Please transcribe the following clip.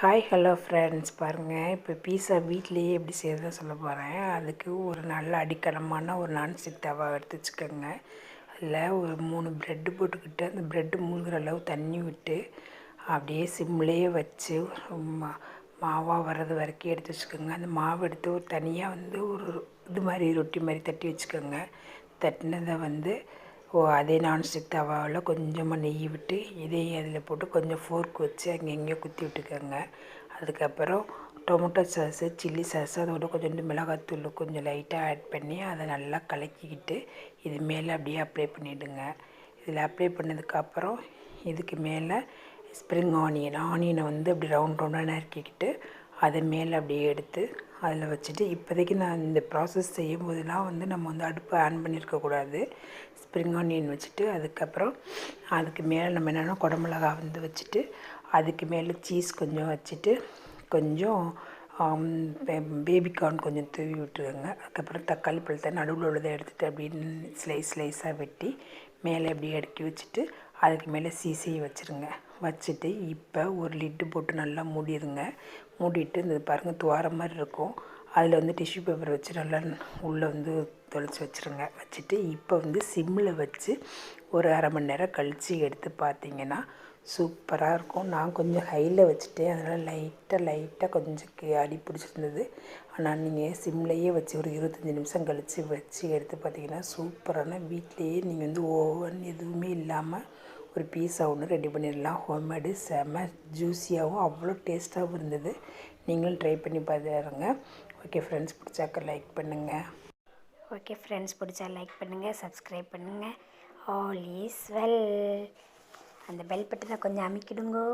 Hi hello friends பாருங்கள் இப்போ பீஸா வீட்லேயே எப்படி செய்யறதுன்னு சொல்ல போகிறேன் அதுக்கு ஒரு நல்ல அடிக்கலமான ஒரு நான்ஸ்டிக் தவா எடுத்து வச்சுக்கோங்க. அதில் ஒரு மூணு ப்ரெட்டு போட்டுக்கிட்டு அந்த ப்ரெட்டு மூழ்கிற அளவு தண்ணி விட்டு அப்படியே சிம்லேயே வச்சு மா மாவாக வர்றது வரைக்கும் எடுத்து வச்சுக்கோங்க. அந்த மாவு எடுத்து ஒரு தனியாக வந்து ஒரு இது மாதிரி ரொட்டி மாதிரி தட்டி வச்சுக்கோங்க. தட்டினதை வந்து அதே நான்ஸ்டிக் தவாவில் கொஞ்சமாக நெய் விட்டு இதையும் அதில் போட்டு கொஞ்சம் ஃபோர்க் வச்சு அங்கே எங்கேயோ குத்தி விட்டுக்கோங்க. அதுக்கப்புறம் டொமேட்டோ சாஸு சில்லி சாஸு அதோட கொஞ்சோண்டு மிளகாத்தூள் கொஞ்சம் லைட்டாக ஆட் பண்ணி அதை நல்லா கலக்கிக்கிட்டு இது மேலே அப்படியே அப்ளை பண்ணிவிடுங்க இதில் அப்ளை பண்ணதுக்கப்புறம் இதுக்கு மேலே ஸ்ப்ரிங் ஆனியன் ஆனியனை வந்து அப்படி ரவுண்ட் ரவுண்டாக நறுக்கிக்கிட்டு அதை மேலே அப்படியே எடுத்து அதில் வச்சுட்டு இப்போதைக்கு நான் இந்த ப்ராசஸ் செய்யும் போதெல்லாம் வந்து நம்ம வந்து அடுப்பை ஆன் பண்ணியிருக்கக்கூடாது ஸ்ப்ரிங் ஆனியன் வச்சுட்டு அதுக்கப்புறம் அதுக்கு மேலே நம்ம என்னென்னா குடமிளகா வந்து வச்சுட்டு அதுக்கு மேலே சீஸ் கொஞ்சம் வச்சுட்டு கொஞ்சம் பேபிகார்ன் கொஞ்சம் தூவி விட்டுருங்க. அதுக்கப்புறம் தக்காளி பழத்தை நடுவில் உள்ளதை எடுத்துகிட்டு அப்படின்னு ஸ்லைஸ் ஸ்லைஸாக வெட்டி மேலே அப்படியே அடுக்கி வச்சுட்டு அதுக்கு மேலே சீசையை வச்சுருங்க. வச்சுட்டு இப்போ ஒரு லிட்டு போட்டு நல்லா மூடிடுங்க. மூடிட்டு இந்த பாருங்கள் துவார மாதிரி இருக்கும். அதில் வந்து டிஷ்யூ பேப்பர் வச்சு நல்லா உள்ளே வந்து தொலைச்சி வச்சுருங்க. வச்சுட்டு இப்போ வந்து சிம்மில் வச்சு ஒரு அரை மணி நேரம் கழித்து எடுத்து பார்த்தீங்கன்னா சூப்பராக இருக்கும். நான் கொஞ்சம் ஹையில் வச்சுட்டேன். அதனால் லைட்டாக லைட்டாக கொஞ்சம் அடி பிடிச்சிருந்தது. ஆனால் நீங்கள் சிம்லேயே வச்சு ஒரு இருபத்தஞ்சி நிமிஷம் கழித்து வச்சு எடுத்து பார்த்தீங்கன்னா சூப்பரான வீட்லேயே நீங்கள் வந்து ஓவன் எதுவுமே இல்லாமல் ஒரு பீஸா ஒன்று ரெடி பண்ணிடலாம். ஹோம்மேடு செம்ம ஜூஸியாகவும் அவ்வளோ டேஸ்ட்டாகவும் இருந்தது. நீங்களும் ட்ரை பண்ணி பார்த்துருங்க ஓகே ஃப்ரெண்ட்ஸ் பிடிச்சாக்க லைக் பண்ணுங்கள் ஓகே ஃப்ரெண்ட்ஸ் பிடிச்சா லைக் பண்ணுங்கள் சப்ஸ்கிரைப் பண்ணுங்கள் ஆல் இஸ் வெல் அந்த பெல் பட்டனை கொஞ்சம் அமைக்கிடுங்கோ.